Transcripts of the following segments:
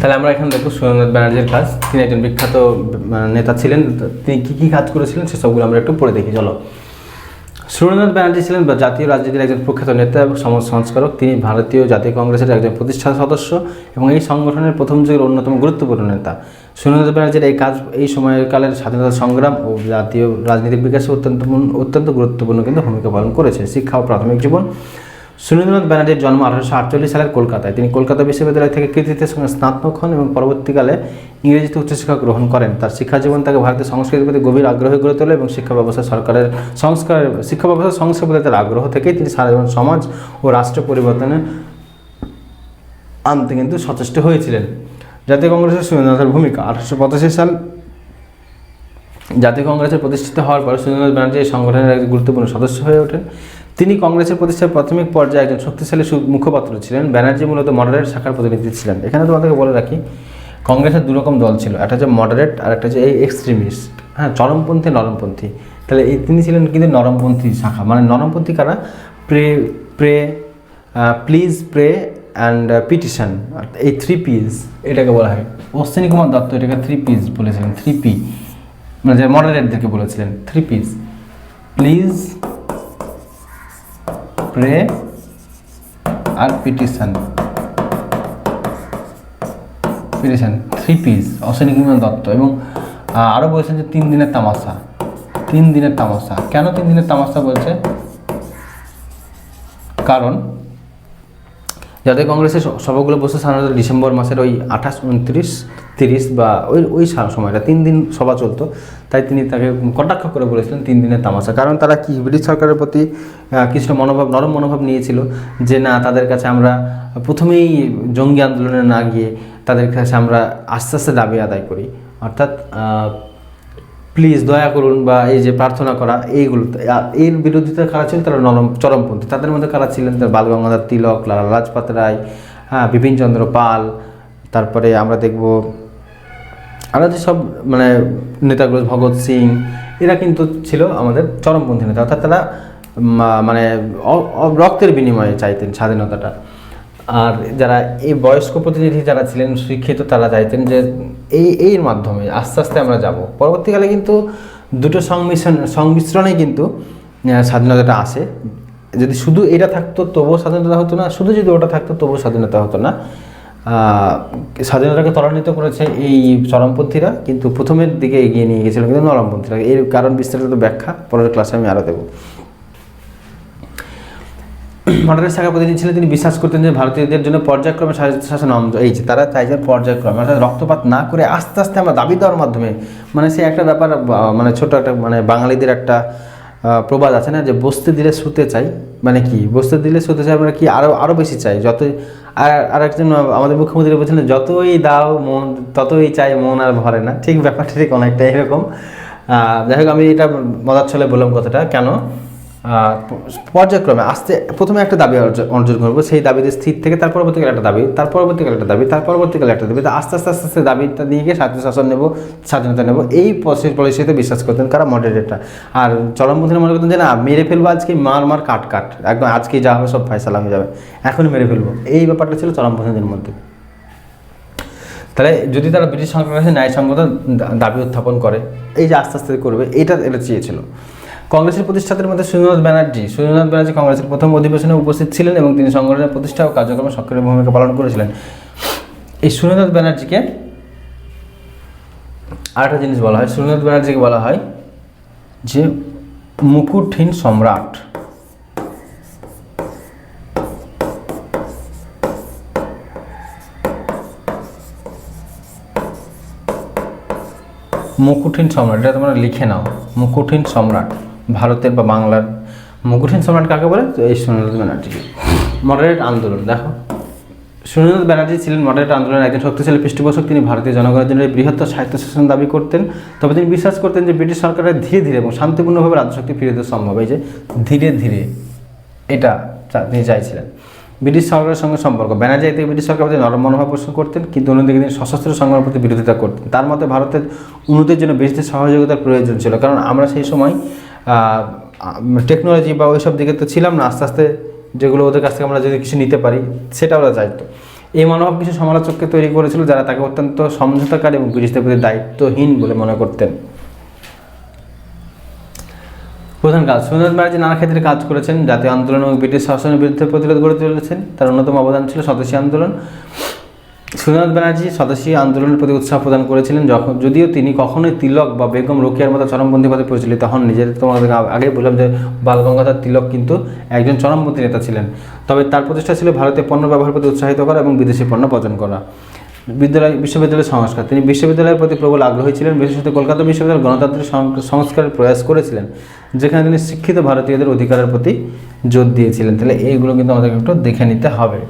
তাহলে আমরা এখানে দেখব সুরেন্দ্রনাথ ব্যানার্জির কাজ। তিনি একজন বিখ্যাত মানে, নেতা ছিলেন। তিনি কী কী কাজ করেছিলেন সেসবগুলো আমরা একটু পড়ে দেখি চলো। সুরেন্দ্রনাথ ব্যানার্জি ছিলেন জাতীয় রাজনীতির একজন প্রখ্যাত নেতা এবং সমাজ সংস্কারক। তিনি ভারতীয় জাতীয় কংগ্রেসের একজন প্রতিষ্ঠা সদস্য এবং এই সংগঠনের প্রথম যুগের অন্যতম গুরুত্বপূর্ণ নেতা। সুরেন্দ্রনাথ ব্যানার্জির এই কাজ এই সময়কালের স্বাধীনতা সংগ্রাম ও জাতীয় রাজনীতির বিকাশে অত্যন্ত অত্যন্ত গুরুত্বপূর্ণ কিন্তু ভূমিকা পালন করেছে। শিক্ষা ও প্রাথমিক জীবন। সুরেন্দ্রনাথ ব্যানার্জির জন্ম আঠারোশো আটচল্লিশ সালের কলকাতায়। তিনি কলকাতা বিশ্ববিদ্যালয় থেকে কৃতিত্বের সঙ্গে স্নাতক হন এবং পরবর্তীকালে ইংরেজিতে উচ্চশিক্ষা গ্রহণ করেন। তার শিক্ষা জীবন তাকে ভারতের সংস্কৃতির প্রতি গভীর আগ্রহ গড়ে তোলে এবং শিক্ষা ব্যবস্থা সরকারের সংস্কার শিক্ষা ব্যবস্থা সংস্কার প্রতি তার আগ্রহ থেকেই তিনি সারা সমাজ ও রাষ্ট্র পরিবর্তনে আনতে কিন্তু সচেষ্ট হয়েছিলেন। জাতীয় কংগ্রেসের সুরেন্দ্রনাথের ভূমিকা আঠারোশো পঁচাশি সাল জাতীয় কংগ্রেসের প্রতিষ্ঠিত হওয়ার পর সুরেন্দ্রনাথ ব্যানার্জি এই সংগঠনের একজন গুরুত্বপূর্ণ সদস্য হয়ে ওঠেন। তিনি কংগ্রেসের প্রতিষ্ঠার প্রাথমিক পর্যায়ে একজন শক্তিশালী মুখপাত্র ছিলেন। ব্যানার্জি মূলত মডারেট শাখার প্রতিনিধি ছিলেন। এখানে তোমাদেরকে বলে রাখি, কংগ্রেসের দুরকম দল ছিল। একটা হচ্ছে মডারেট আর একটা হচ্ছে এই এক্সট্রিমিস্ট। হ্যাঁ চরমপন্থী, নরমপন্থী। তাহলে এই তিনি ছিলেন কিন্তু নরমপন্থী শাখা। মানে নরমপন্থী কারা? Pray pray please, pray and petition. এই থ্রি পিস এটাকে বলা হয়। অশ্বিনী কুমার দত্ত এটাকে থ্রি পিস বলেছিলেন থ্রি পি মানে যে মডারেটদেরকে বলেছিলেন three piece please pray R petition. Petition three Ps Ashwini Kumar Dutta. এবং আরও বলেছেন যে তিন দিনের তামাশা। তিন দিনের তামাশা। কেন তিন দিনের তামাশা বলছে? কারণ জাতীয় কংগ্রেসের সভাগুলো বসে সাধারণত ডিসেম্বর মাসের ওই আঠাশ, উনত্রিশ তিরিশ বা ওই ওই সময়টা, তিন দিন সভা চলতো। তাই তিনি তাকে কটাক্ষ করে বলেছিলেন তিন দিনের তামাশা। কারণ তারা কি, ব্রিটিশ সরকারের প্রতি কিছুটা মনোভাব, নরম মনোভাব নিয়েছিল যে, না, তাদের কাছে আমরা প্রথমেই জঙ্গি আন্দোলনে না গিয়ে তাদের কাছে আমরা আস্তে আস্তে দাবি আদায় করি। অর্থাৎ প্লিজ দয়া করুন বা এই যে প্রার্থনা করা, এইগুলো এর বিরোধিতা কারা ছিলেন? তারা নরম, চরমপন্থী। তাদের মধ্যে কারা ছিলেন? তার বাল গঙ্গাধর তিলক, লালা লাজপাত রায় হ্যাঁ বিপিনচন্দ্র পাল, তারপরে আমরা দেখব আরও যেসব মানে নেতাগুলো, ভগৎ সিং, এরা কিন্তু ছিল আমাদের চরমপন্থী নেতা। অর্থাৎ তারা মানে রক্তের বিনিময়ে চাইতেন স্বাধীনতাটা। আর যারা এই বয়স্ক প্রতিনিধি যারা ছিলেন, শিক্ষিত, তারা চাইতেন যে এই এর মাধ্যমে আস্তে আস্তে আমরা যাব। পরবর্তীকালে কিন্তু দুটো সংমিশ্রণ, সংমিশ্রণে কিন্তু স্বাধীনতাটা আসে। যদি শুধু এটা থাকতো, তবুও স্বাধীনতা হতো না। শুধু যদি ওটা থাকতো, তবুও স্বাধীনতা হতো না। স্বাধীনতাকে ত্বরান্বিত করেছে এই চরমপন্থীরা, কিন্তু প্রথমের দিকে এগিয়ে নিয়ে গেছিল কিন্তু নরমপন্থীরা। এর কারণ বিস্তারিত ব্যাখ্যা, পরের ক্লাসে আমি আরও দেবো। মডারের শাখা প্রতিনিধি ছিলেন, তিনি বিশ্বাস করতেন যে ভারতীয়দের জন্য পর্যায়ক্রমে শাসন এই যে তারা চাইছেন পর্যায়ক্রমে, অর্থাৎ রক্তপাত না করে আস্তে আস্তে আমরা দাবি দেওয়ার মাধ্যমে মানে সে একটা ব্যাপার মানে ছোট একটা মানে বাঙালিদের একটা প্রবাদ আছে না, যে বসতে দিলে শুতে চাই মানে কি? বসতে দিলে শুতে চাই আমরা কি? আরও আরও বেশি চাই, যতই আর আর একজন আমাদের মুখ্যমন্ত্রী বলছিলেন যতই দাও মন, ততই চাই মন আর ভরে না। ঠিক ব্যাপারটা ঠিক অনেকটা এরকম। যাই হোক, আমি এটা মজার ছলে বললাম কথাটা। কেন? পর্যায়ক্রমে আস্তে প্রথমে একটা দাবি অর্জন করব, সেই দাবিতে স্থির থেকে তার পরবর্তীকালে একটা দাবি, তার পরবর্তীকালে একটা দাবি, তার পরবর্তীকালে একটা দাবি, তা আস্তে আস্তে আস্তে আস্তে দাবিটা নিয়ে গিয়ে স্বাধীন শাসন নেব, স্বাধীনতা নেব, এই পলিসিতে বিশ্বাস করতেন কারা? মডারেটটা আর চরমপন্থীরা মনে করতেন যে না, মেরে ফেলব আজকে, মার মার, কাট কাট, একদম আজকে যা হবে সব ফয়সালা হয়ে যাবে, এখনই মেরে ফেলব। এই ব্যাপারটা ছিল চরমপন্থীদের মধ্যে। তাহলে যদি তারা ব্রিটিশ সরকারের কাছে ন্যায়সঙ্গত দাবি উত্থাপন করে, এই যে আস্তে আস্তে করবে, এটা এটা চেয়েছিল। কংগ্রেসের প্রতিষ্ঠাতার মধ্যে সুরেন্দ্রনাথ ব্যানার্জি। সুরেন্দ্রনাথ ব্যানার্জি কংগ্রেসের প্রথম অধিবেশনে উপস্থিত ছিলেন এবং তিনি সংগঠনের প্রতিষ্ঠা ও কার্যক্রমে সক্রিয় ভূমিকা পালন করেছিলেন। এই সুরেন্দ্রনাথ ব্যানার্জিকে আরেকটা জিনিস বলা হয়। সুরেন্দ্রনাথ ব্যানার্জিকে বলা হয় যে মুকুটহীন সম্রাট। মুকুটহীন সম্রাট, এটা তোমরা লিখে নাও। মুকুটহীন সম্রাট। ভারতের বা বাংলার মুকুটহীন সম্রাট কাকে বলে? তো এই সুরেন্দ্রনাথ ব্যানার্জিকে মডারেট আন্দোলন, দেখো। সুরেন্দ্রনাথ ব্যানার্জি ছিলেন মডারেট আন্দোলনের একজন শক্তিশালী পৃষ্ঠপোষক। তিনি ভারতীয় জনগণের জন্য বৃহত্তর সাহিত্য শাসন দাবি করতেন। তবে তিনি বিশ্বাস করতেন যে ব্রিটিশ সরকারের ধীরে ধীরে এবং শান্তিপূর্ণভাবে রাজ্যশক্তি ফিরে দেওয়া সম্ভব। এই যে ধীরে ধীরে এটা তিনি চাইছিলেন। ব্রিটিশ সরকারের সঙ্গে সম্পর্ক। ব্যানার্জি একদিকে ব্রিটিশ সরকারের প্রতি নরম মনোভাব পোষণ করতেন, কিন্তু অন্যদিকে তিনি সশস্ত্র সংগ্রামের প্রতি বিরোধিতা করতেন। তার মতে ভারতের উন্নতির জন্য ব্রিটিশদের সহযোগিতার প্রয়োজন ছিল। কারণ আমরা সেই সময় টেকনোলজি বা ওইসব দিকে তো ছিলাম না, আস্তে আস্তে যেগুলো ওদের কাছ থেকে আমরা যদি কিছু নিতে পারি, সেটা ওরা চাইতো। এই মনোভাব কিছু সমালোচককে তৈরি করেছিল যারা তাকে অত্যন্ত সমঝোতাকার এবং ব্রিটিশদের প্রতি দায়িত্বহীন বলে মনে করতেন। প্রধান কাজ সুরেন্দ্রনাথ ব্যানার্জি নানা ক্ষেত্রে কাজ করেছেন। জাতীয় আন্দোলন এবং ব্রিটিশ শাসনের বিরুদ্ধে প্রতিরোধ গড়ে তুলেছেন। তার অন্যতম অবদান ছিল স্বদেশী আন্দোলন। সুরেন্দ্রনাথ ব্যানার্জি স্বদেশী আন্দোলনের প্রতি উৎসাহ প্রদান করেছিলেন যখন যদিও তিনি কখনোই তিলক বা বেগম রোকেয়ার মতো চরমপন্থী পদে পরিচালিত হন নিজের তোমাদের আগে বললাম যে বালগঙ্গাধর তিলক কিন্তু একজন চরমপন্থী নেতা ছিলেন। তবে তার প্রচেষ্টা ছিল ভারতীয় পণ্য ব্যবহার প্রতি উৎসাহিত করা এবং বিদেশি পণ্য বর্জন করা। বিদ্যালয় বিশ্ববিদ্যালয়ের সংস্কার তিনি বিশ্ববিদ্যালয়ের প্রতি প্রবল আগ্রহী ছিলেন। বিশেষত কলকাতা বিশ্ববিদ্যালয় গণতান্ত্রিক সংস্কারের প্রয়াস করেছিলেন, যেখানে তিনি শিক্ষিত ভারতীয়দের অধিকারের প্রতি জোর দিয়েছিলেন। তাহলে এইগুলো কিন্তু আমাদেরকে একটু দেখে নিতে হবে।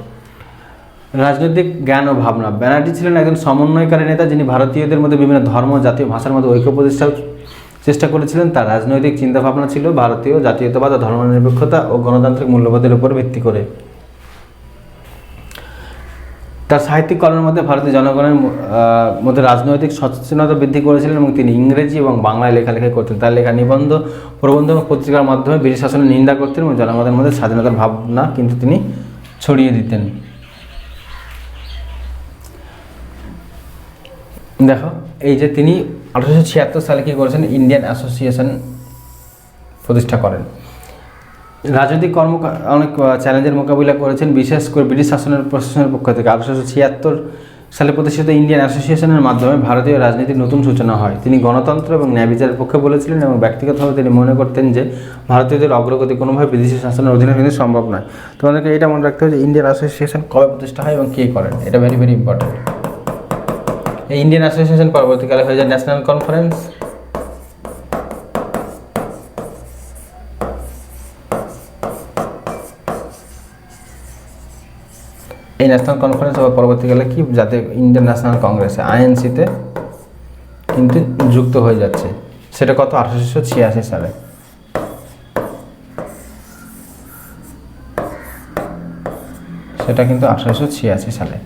রাজনৈতিক জ্ঞান ও ভাবনা। ব্যানার্জি ছিলেন একজন সমন্বয়কারী নেতা যিনি ভারতীয়দের মধ্যে বিভিন্ন ধর্ম, জাতীয় ভাষার মধ্যে ঐক্য প্রতিষ্ঠার চেষ্টা করেছিলেন। তার রাজনৈতিক চিন্তাভাবনা ছিল ভারতীয় জাতীয়তাবাদ ও ধর্মনিরপেক্ষতা ও গণতান্ত্রিক মূল্যবোধের উপর ভিত্তি করে। তার সাহিত্যিক কর্মের মধ্যে ভারতীয় জনগণের মধ্যে রাজনৈতিক সচেতনতা বৃদ্ধি করেছিলেন এবং তিনি ইংরেজি এবং বাংলায় লেখালেখি করতেন। তার লেখা নিবন্ধ, প্রবন্ধ এবং পত্রিকার মাধ্যমে ব্রিটিশ শাসনের নিন্দা করতেন এবং জনগণের মধ্যে স্বাধীনতার ভাবনা কিন্তু তিনি ছড়িয়ে দিতেন। দেখো, এই যে তিনি আঠারোশো ছিয়াত্তর সালে কী করেছেন? ইন্ডিয়ান অ্যাসোসিয়েশন প্রতিষ্ঠা করেন। রাজনৈতিক কর্ম, অনেক চ্যালেঞ্জের মোকাবিলা করেছেন, বিশেষ করে ব্রিটিশ শাসনের, প্রশাসনের পক্ষ থেকে। আঠারোশো ছিয়াত্তর সালে প্রতিষ্ঠিত ইন্ডিয়ান অ্যাসোসিয়েশনের মাধ্যমে ভারতীয় রাজনীতির নতুন সূচনা হয়। তিনি গণতন্ত্র এবং ন্যায় বিচারের পক্ষে বলেছিলেন এবং ব্যক্তিগতভাবে তিনি মনে করতেন যে ভারতীয়দের অগ্রগতি কোনোভাবে বিদেশি শাসনের অধীনে কিন্তু সম্ভব নয়। তোমাদেরকে এটা মনে রাখতে হবে যে ইন্ডিয়ান অ্যাসোসিয়েশন কবে প্রতিষ্ঠা হয় এবং কে করেন? এটা ভেরি ভেরি ইম্পর্টেন্ট এই ইন্ডিয়ান অ্যাসোসিয়েশন পরবর্তীকালে হয়ে যায় ন্যাশনাল কনফারেন্স এই ন্যাশনাল কনফারেন্স আবার পরবর্তীকালে কি? যাতে ইন্ডিয়ান ন্যাশনাল কংগ্রেসে আইএনসিতে কিন্তু যুক্ত হয়ে যাচ্ছে। সেটা কত? আঠারোশো ছিয়াশি সালে। সেটা কিন্তু আঠারোশো ছিয়াশি সালে।